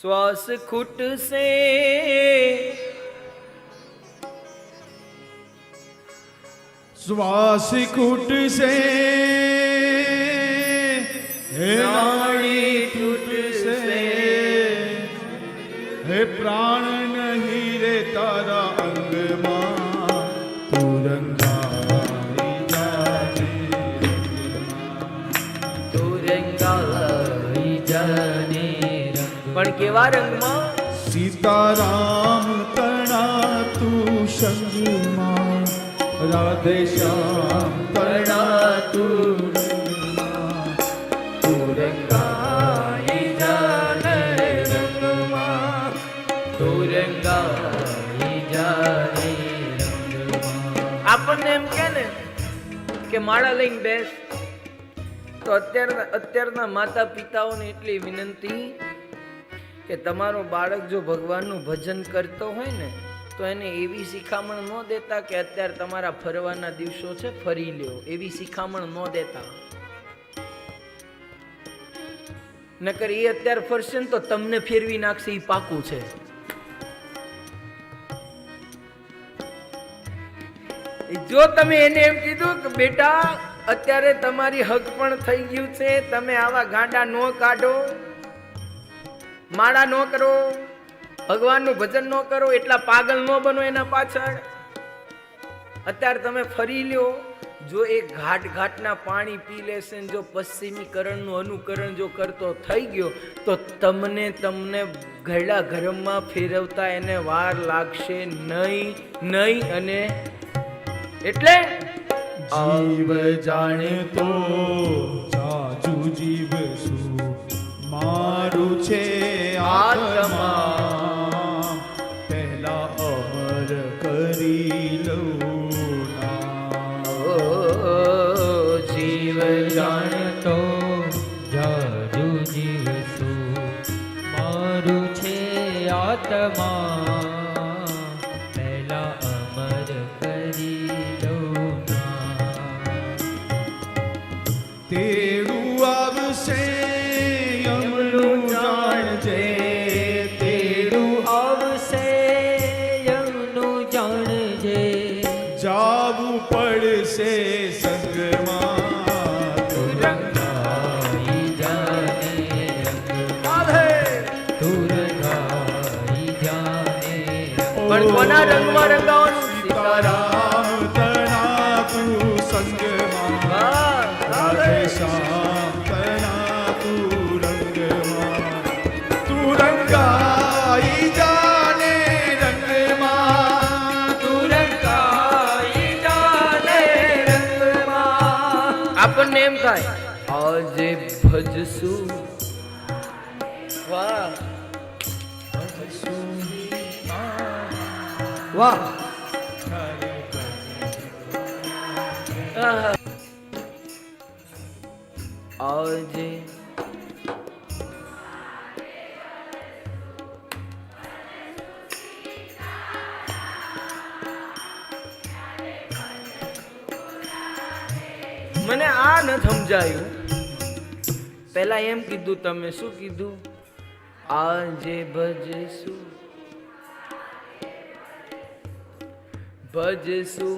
શ્વાસ ખૂટશે. શ્વાસ ખૂટશે. હે નાળી તૂટશે. હે પ્રાણ કેવા રંગમાં? સીતારામ તણા તું સંગમાં રાધે શ્યામ તણા તું આપણને એમ કે ને કે માળા લઈને બેસ. તો અત્યારના અત્યારના માતા પિતાઓને એટલી વિનંતી કે તમારો બાળક જો ભગવાનનું ભજન કરતો હોય ને, તો એને એવી શિખામણ ન દેતા કે અત્યારે તમારા ફરવાના દિવસો છે, ફરી લ્યો. એવી શિખામણ ન દેતા. નકર એ અત્યારે ફરશે ને તો તમને ફેરવી નાખશે, એ પાકું છે. જો તમે એને એમ કીધું કે બેટા, અત્યારે તમારી હક પણ થઈ ગયું છે, તમે આવા ગાંડા નો કાઢો. માળા ન કરો, ભગવાનનું ભજન ન કરો, એટલા પાગલ ન બનો એના પાછળ. અત્યારે તમે ફરી લ્યો, જો એ ઘાટ ઘાટના પાણી પી લેશે જો પશ્ચિમીકરણનું અનુકરણ જો કરતો થઈ ગયો, તો તમને તમને ઘરડા ગરમમાં ફેરવતા એને વાર લાગશે નહીં નહીં અને એટલે? જીવ જાણે તો મારું છે આત્મા. પહેલા અમર કરી દઉં તેડું આવશે યમનું જાણજે. તેડું આવશે યમનું જાણજે. જાવું પડશે કોના રંગમાં રંગાવાનું સીતારામ તણા તું સંગમાં વાહ, રાધે શ્યામ તણા તું રંગમાં તું રંગાઈ જાને રંગમાં તું તુરંગાઈ જાને રંગમાં આપણને એમ થાય આજે ભજશું વાહ વાહ. આહા. આજે મને આ ન સમજાયું. પહેલા એમ કીધું, તમે શું કીધું? આજે ભજશું. ભજશું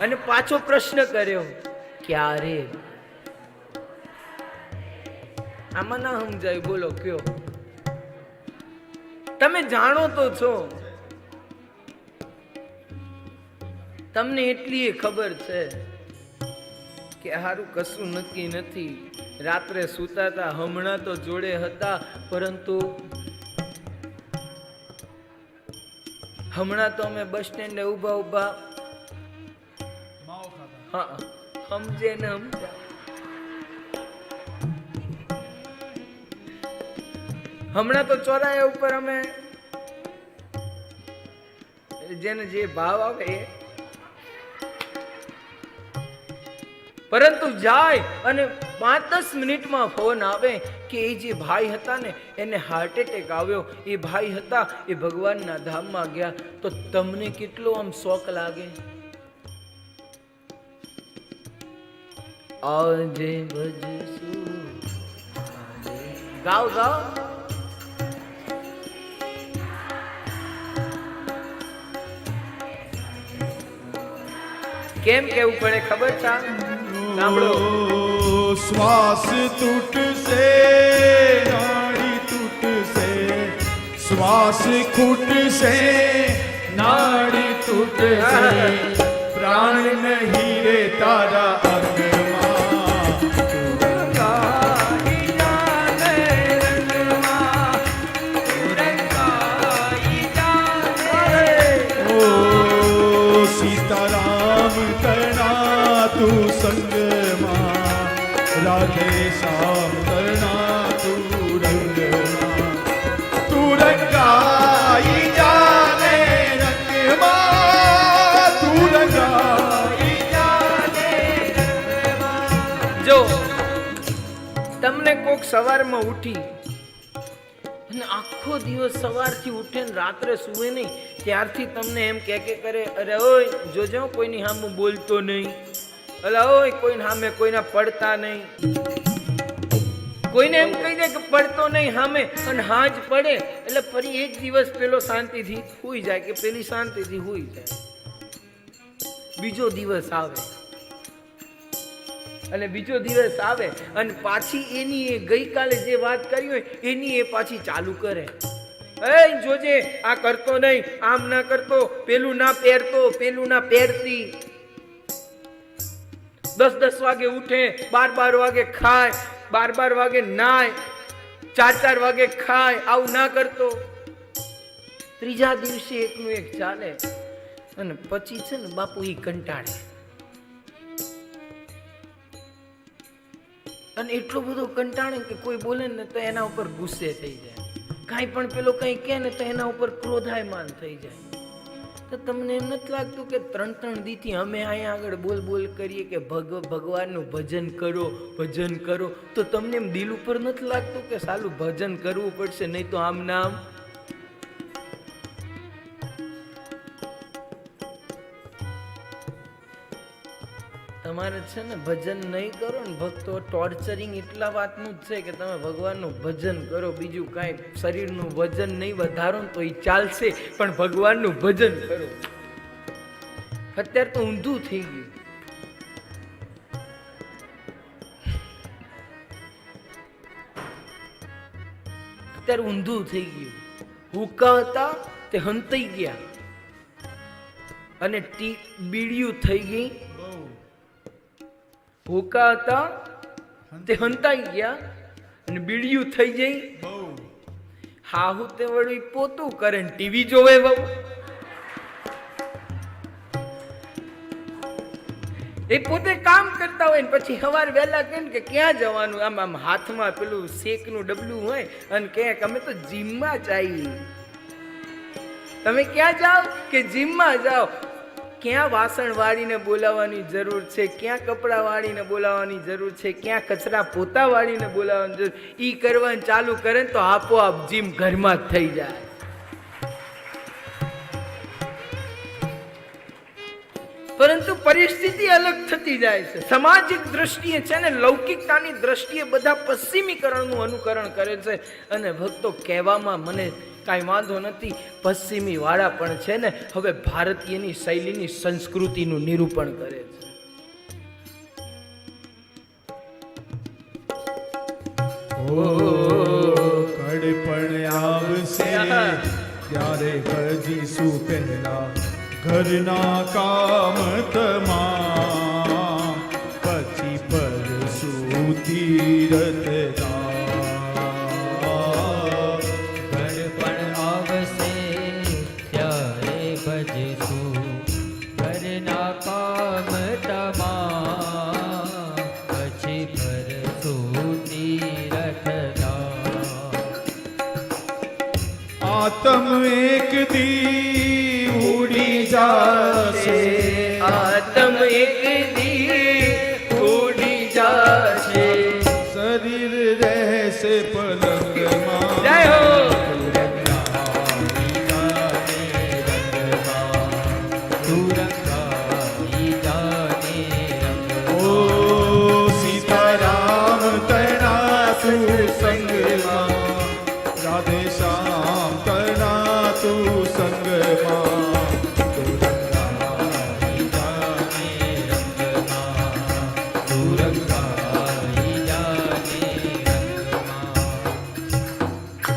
અને પાછો પ્રશ્ન કર્યો, ક્યારે? આમાં ના સમજાય, બોલો, કયો? તમે જાણો તો છો. તમને એટલી ખબર છે કે હારું કશું નક્કી નથી. રાત્રે સૂતા હતા હમણાં તો જોડે હતા, પરંતુ હમણાં તો અમે બસ સ્ટેન્ડે ઊભા ઊભા સમજે ને હમણાં તો ચોરાયા ઉપર અમે જેને જે ભાવ આવે એ. પરંતુ જાય અને પાંચ દસ મિનિટમાં ફોન આવે કે એ જે ભાઈ હતા ને, એને હાર્ટ એટેક આવ્યો. એ ભાઈ હતા એ ભગવાનના ધામમાં ગયા. તો તમને કેટલો આમ શોખ લાગે? આજે ભજશું. ગાવ ગાવ કેમ કેવું પડે ખબર છે? સાંભળો. શ્વાસ તૂટશે નાડી તૂટશે શ્વાસ ખૂટશે નાડી તૂટશે પ્રાણ નહીં રે તારા તમને કોક સવારમાં ઉઠી અને આખો દિવસ સવારથી ઉઠે રાત્રે સુવે નહીં, ત્યારથી તમને એમ કે કે કરે, અરે ઓય, જોજો, કોઈની સામે બોલતો નહીં. અલા ઓય, કોઈના સામે કોઈના પડતા નહીં. કોઈને એમ કહી દે કે પડતો નહીં સામે અને હાજ પડે, એટલે ફરી એક દિવસ પેલો શાંતિથી હુઈ જાય કે પેલી શાંતિથી હુઈ જાય. બીજો દિવસ આવે. અને બીજો દિવસ આવે, અને પાછી એની એ ગઈકાલે જે વાત કરી હોય, એની એ પાછી ચાલુ કરે. એ જોજે, આ કરતો નહીં, આમ ના કરતો, પેલું ના પહેરતો, પેલું ના પહેરતી. દસ દસ વાગે ઉઠે, બાર બાર વાગે ખાય બાર બાર વાગે નાય ચાર ચાર વાગે ખાય, આવું ના કરતો. ત્રીજા દિવસે એકનું એક ચાલે અને પછી છે ને બાપુ એ કંટાળે. અને એટલો બધો કંટાળે કે કોઈ બોલે ને તો એના ઉપર ગુસ્સે થઈ જાય. કાંઈ પણ પેલો કંઈ કહે ને તો એના ઉપર ક્રોધાયમાન થઈ જાય. તો તમને એમ નથી લાગતું કે ત્રણ ત્રણ દીથી અમે અહીંયા આગળ બોલ બોલ કરીએ કે ભગ ભગવાનનું ભજન કરો ભજન કરો? તો તમને એમ દિલ ઉપર નથી લાગતું કે સાલું ભજન કરવું પડશે? નહીં તો આમ ના તમારે છે ને ભજન નહીં કરો ને ભક્તો ટોર્ચરિંગ એટલા વાતનું જ છે કે તમે ભગવાનનું ભજન કરો, બીજું કાંઈ શરીરનું વજન નહીં વધારો ને તો એ ચાલશે, પણ ભગવાનનું ભજન કરો. અત્યારે તો ઊંધું થઈ ગયું. અત્યારે ઊંધું થઈ ગયું. હુકા હતા તે હંતાઈ ગયા. અને ટી બીડિયું થઈ ગઈ. ભૂકા હતા તે હંતાઈ ગયા અને બીડિયું થઈ જઈ. હાહુ તે વળી પોતું કરે ને ટીવી જોવે બહુ એ પોતે કામ કરતા હોય ને પછી સવાર વહેલા કહે કે ક્યાં જવાનું? આમ આમ હાથમાં પેલું શેકનું ડબલું હોય અને કહે કે અમે તો જીમમાં જઈએ તમે ક્યાં જાઓ? કે જીમમાં જાઓ? ક્યાં વાસણ વાળીને બોલાવવાની જરૂર છે? ક્યાં કપડાં વાળીને બોલાવવાની જરૂર છે? ક્યાં કચરા પોતા વાળીને બોલાવવાની જરૂર? ઈ કરવાનું ચાલુ કરે ને તો આપોઆપ જીમ ઘરમાં જ થઈ જાય. પરંતુ પરિસ્થિતિ અલગ થતી જાય છે. સામાજિક દ્રષ્ટિએ છે ને, લૌકિકતાની દ્રષ્ટિએ બધા પશ્ચિમીકરણનું અનુકરણ કરે છે. અને ભક્તો કહેવામાં મને કાંઈ વાંધો નથી. પશ્ચિમી વાળા પણ છે ને હવે ભારતીયની શૈલીની સંસ્કૃતિનું નિરૂપણ કરે છે. કડપણ આવશે. ત્યારે ભજીશું પહેલા. ઘરના કામ તમામ ભજશું ઘરના કામ તમામ પછી ભરશું તીરથના આતમ એક દી ઉડી જાશે. આતમ એક દી ઉડી જાશે. શરીર રહેશે પલંગમાં